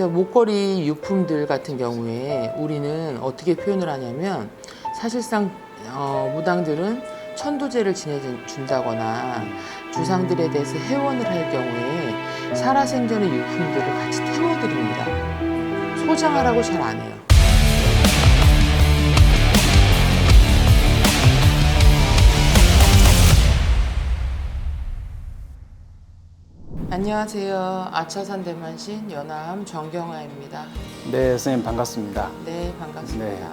그래서 목걸이 유품들 같은 경우에 우리는 어떻게 표현을 하냐면 사실상 어, 무당들은 천도제를 지내준다거나 주상들에 대해서 회원을 할 경우에 살아생전의 유품들을 같이 태워드립니다. 소장하라고 잘 안 해요. 안녕하세요. 아차산 대만신 연암 정경화입니다. 네, 선생님 반갑습니다. 네, 반갑습니다.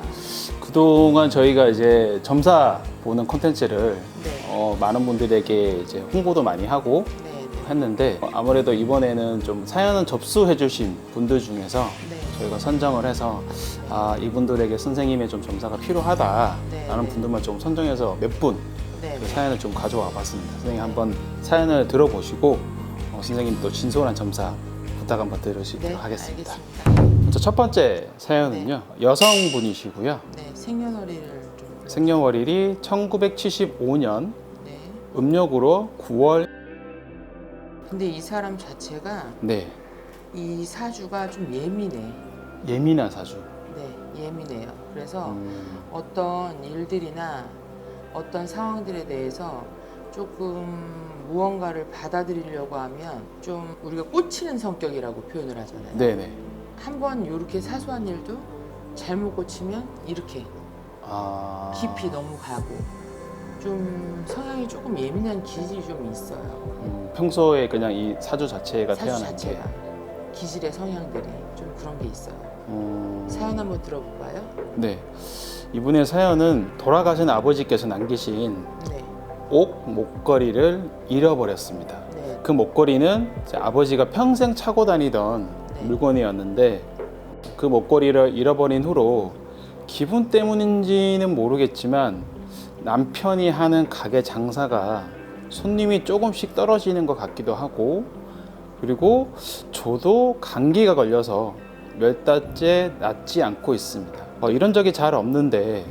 그동안 저희가 이제 점사 보는 콘텐츠를 네. 어, 많은 분들에게 이제 홍보도 많이 하고 네, 네. 했는데 어, 아무래도 이번에는 좀 사연을 접수해 주신 분들 중에서 네. 저희가 선정을 해서 아 이분들에게 선생님의 좀 점사가 필요하다라는 네, 네. 분들만 좀 선정해서 몇분 네, 그 사연을 좀 가져와 봤습니다. 선생님 한번 사연을 들어보시고 어, 선생님 또 진솔한 점사 부탁 한번 들으시도록 네, 하겠습니다. 알겠습니다. 먼저 첫 번째 사연은요 여성분이시고요. 네, 생년월일을 좀 생년월일이 1975년 네. 음력으로 9월 근데 이 사람 자체가 네 이 사주가 좀 예민해. 예민한 사주. 네, 예민해요. 그래서 음, 어떤 일들이나 어떤 상황들에 대해서 조금 무언가를 받아들이려고 하면 좀 우리가 꽂히는 성격이라고 표현을 하잖아요. 네네. 한번 이렇게 사소한 일도 잘못 꽂히면 이렇게 아 깊이 넘어가고 좀 성향이 조금 예민한 기질이 좀 있어요. 음, 평소에 그냥 이 사주 자체가 사주 태어난 자체가 게. 기질의 성향들이 좀 그런 게 있어요. 음, 사연 한번 들어볼까요? 네. 이분의 사연은 돌아가신 아버지께서 남기신 네, 옥 목걸이를 잃어버렸습니다. 네, 그 목걸이는 아버지가 평생 차고 다니던 네. 물건이었는데 그 목걸이를 잃어버린 후로 기분 때문인지는 모르겠지만 남편이 하는 가게 장사가 손님이 조금씩 떨어지는 것 같기도 하고 그리고 저도 감기가 걸려서 몇 달째 낫지 않고 있습니다. 어, 이런 적이 잘 없는데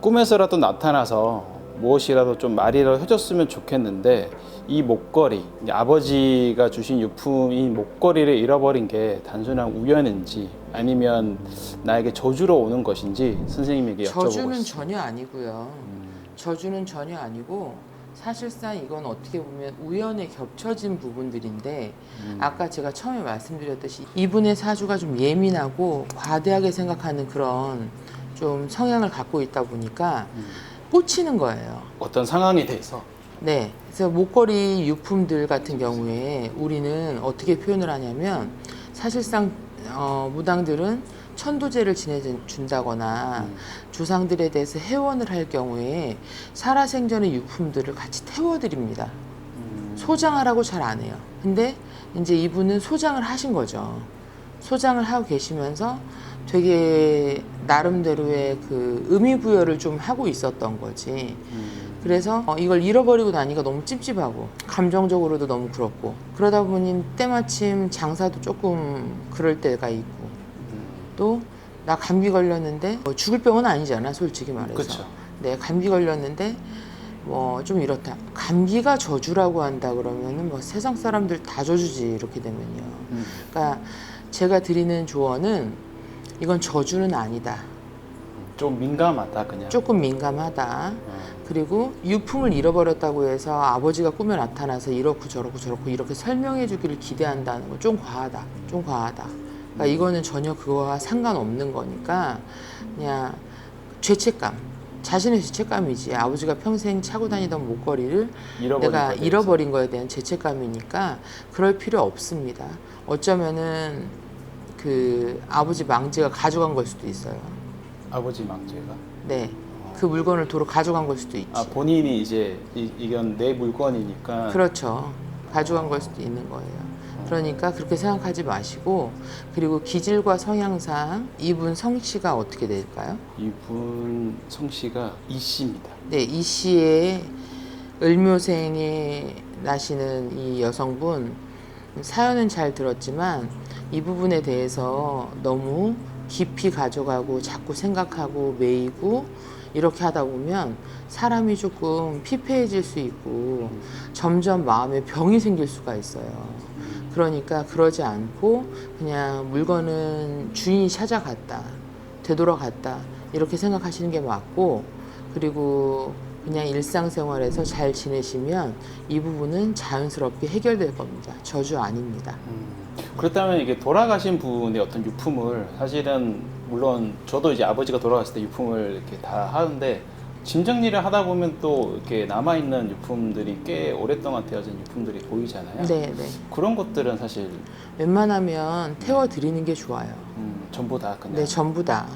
꿈에서라도 나타나서 무엇이라도 좀 말이라도 해줬으면 좋겠는데 이 목걸이 아버지가 주신 유품인 목걸이를 잃어버린 게 단순한 우연인지 아니면 나에게 저주로 오는 것인지 선생님에게 여쭤보고 저주는 있습니다. 전혀 아니고요. 음, 저주는 전혀 아니고 사실상 이건 어떻게 보면 우연에 겹쳐진 부분들인데 음. 아까 제가 처음에 말씀드렸듯이 이분의 사주가 좀 예민하고 과대하게 생각하는 그런 좀 성향을 갖고 있다 보니까 음. 꽂히는 거예요. 어떤 상황에 대해서 네. 그래서 목걸이 유품들 같은 경우에 우리는 어떻게 표현을 하냐면 사실상 어, 무당들은 천도제를 지내준다거나 음. 주상들에 대해서 회원을 할 경우에 살아생전의 유품들을 같이 태워드립니다. 음, 소장하라고 잘 안 해요. 근데 이제 이분은 소장을 하신 거죠. 소장을 하고 계시면서 되게 나름대로의 그 의미 부여를 좀 하고 있었던 거지. 음, 그래서 어, 이걸 잃어버리고 나니까 너무 찝찝하고 감정적으로도 너무 그렇고 그러다 보니 때마침 장사도 조금 그럴 때가 있고 음. 또나 감기 걸렸는데 뭐 죽을 병은 아니잖아 솔직히 말해서 그쵸. 네 감기 걸렸는데 뭐 좀 이렇다 감기가 저주라고 한다 그러면은 뭐 세상 사람들 다 저주지 이렇게 되면요 음. 그러니까 제가 드리는 조언은 이건 저주는 아니다 좀 민감하다 그냥. 조금 민감하다 어, 그리고 유품을 잃어버렸다고 해서 아버지가 꿈에 나타나서 이렇고 저렇고 저렇고 이렇게 설명해 주기를 기대한다는 건 좀 과하다. 좀 과하다. 그러니까 이거는 전혀 그거와 상관없는 거니까 그냥 죄책감. 자신의 죄책감이지. 아버지가 평생 차고 다니던 목걸이를 내가. 잃어버린 거에 대한 죄책감이니까 그럴 필요 없습니다. 어쩌면은 그 아버지 망지가 가져간 걸 수도 있어요. 아버지 망제가. 네. 그 물건을 도로 가져간 걸 수도 있지. 아 본인이 이제 이, 이건 내 물건이니까. 그렇죠. 가져간 걸 수도 있는 거예요. 그러니까 그렇게 생각하지 마시고 그리고 기질과 성향상 이분 성씨가 어떻게 될까요? 이분 성씨가 이 씨입니다. 네, 이 씨의 을묘생에 나시는 이 여성분 사연은 잘 들었지만 이 부분에 대해서 너무 깊이 가져가고 자꾸 생각하고 매이고 이렇게 하다 보면 사람이 조금 피폐해질 수 있고 점점 마음에 병이 생길 수가 있어요. 그러니까 그러지 않고 그냥 물건은 주인이 찾아갔다, 되돌아갔다 이렇게 생각하시는 게 맞고 그리고 그냥 일상생활에서 잘 지내시면 이 부분은 자연스럽게 해결될 겁니다. 저주 아닙니다. 그렇다면 이게 돌아가신 분의 어떤 유품을 사실은 물론 저도 이제 아버지가 돌아갔을 때 유품을 이렇게 다 하는데 짐 정리를 하다 보면 또 이렇게 남아 있는 유품들이 꽤 오랫동안 되어진 유품들이 보이잖아요. 네, 네. 그런 것들은 사실 웬만하면 태워 드리는 게 좋아요. 음, 전부 다 그냥 네, 전부 다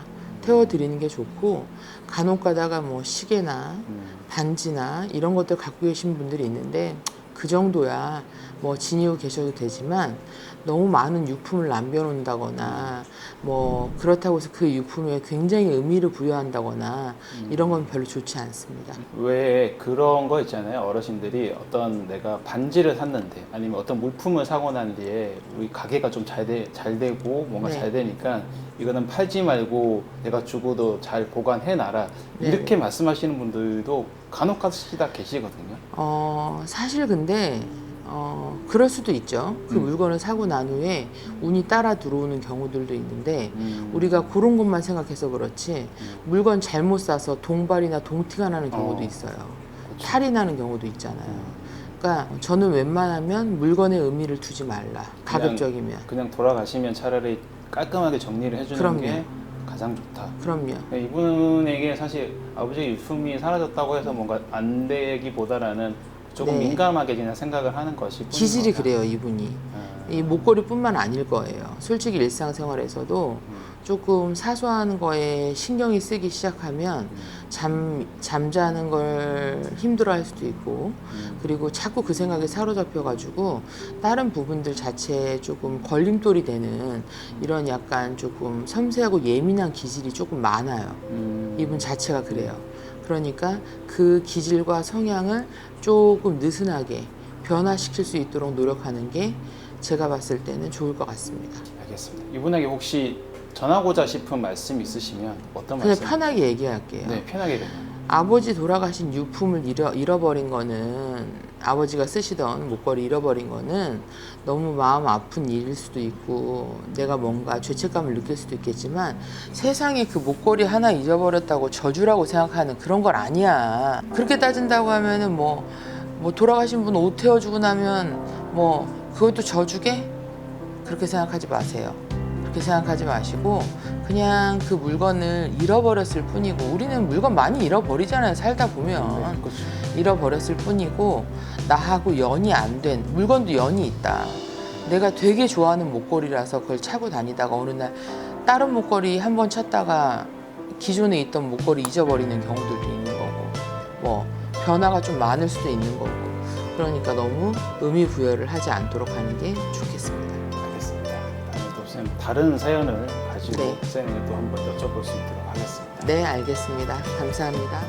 태워 드리는 게 좋고 간혹 가다가 뭐 시계나 음, 반지나 이런 것들 갖고 계신 분들이 있는데 그 정도야 뭐 지니고 계셔도 되지만 너무 많은 유품을 남겨놓는다거나 뭐 그렇다고 해서 그 유품에 굉장히 의미를 부여한다거나 이런 건 별로 좋지 않습니다. 왜 그런 거 있잖아요. 어르신들이 어떤 내가 반지를 샀는데 아니면 어떤 물품을 사고 난 뒤에 우리 가게가 좀잘 돼, 잘 되고 뭔가 네. 잘 되니까 이거는 팔지 말고 내가 주고도 잘 보관해 놔라. 네. 이렇게 말씀하시는 분들도 간혹 가시다 계시거든요. 어, 사실 근데 어, 그럴 수도 있죠. 그 음. 물건을 사고 난 후에 운이 따라 들어오는 경우들도 있는데 음. 우리가 그런 것만 생각해서 그렇지 음. 물건 잘못 사서 동발이나 동티가 나는 경우도 어. 있어요. 그렇죠. 탈이 나는 경우도 있잖아요. 음. 그러니까 저는 웬만하면 물건에 의미를 두지 말라. 가급적이면. 그냥 돌아가시면 차라리 깔끔하게 정리를 해주는 그럼요. 게 가장 좋다. 그럼요. 이분에게 사실 아버지의 유품이 사라졌다고 해서 뭔가 안 되기보다는 조금 네. 민감하게 그냥 생각을 하는 것이 기질이 거다. 그래요, 이분이. 아, 이 목걸이뿐만 아닐 거예요. 솔직히 일상생활에서도 음, 조금 사소한 거에 신경이 쓰기 시작하면 음, 잠 잠자는 걸 힘들어 할 수도 있고 음. 그리고 자꾸 그 생각에 사로잡혀가지고 다른 부분들 자체에 조금 걸림돌이 되는 이런 약간 조금 섬세하고 예민한 기질이 조금 많아요. 음. 이분 자체가 그래요. 그러니까 그 기질과 성향을 조금 느슨하게 변화시킬 수 있도록 노력하는 게 제가 봤을 때는 좋을 것 같습니다. 알겠습니다. 이분에게 혹시 전하고자 싶은 말씀 있으시면 어떤 그냥 말씀? 편하게 얘기할게요. 네, 편하게 그냥. 아버지 돌아가신 유품을 잃어, 잃어버린 거는 아버지가 쓰시던 목걸이 잃어버린 거는 너무 마음 아픈 일일 수도 있고 내가 뭔가 죄책감을 느낄 수도 있겠지만 세상에 그 목걸이 하나 잊어버렸다고 저주라고 생각하는 그런 걸 아니야. 그렇게 따진다고 하면은 뭐, 뭐 돌아가신 분 옷 태워주고 나면 뭐 그것도 저주게? 그렇게 생각하지 마세요. 그렇게 생각하지 마시고 그냥 그 물건을 잃어버렸을 뿐이고 우리는 물건 많이 잃어버리잖아요. 살다 보면 네, 그렇죠. 잃어버렸을 뿐이고 나하고 연이 안 된 물건도 연이 있다. 내가 되게 좋아하는 목걸이라서 그걸 차고 다니다가 어느 날 다른 목걸이 한 번 찾다가 기존에 있던 목걸이 잊어버리는 경우들도 있는 거고 뭐 변화가 좀 많을 수도 있는 거고 그러니까 너무 의미 부여를 하지 않도록 하는 게 좋겠습니다. 다른 사연을 가지고 네. 쌤에게 또 한번 여쭤볼 수 있도록 하겠습니다. 네, 알겠습니다. 감사합니다.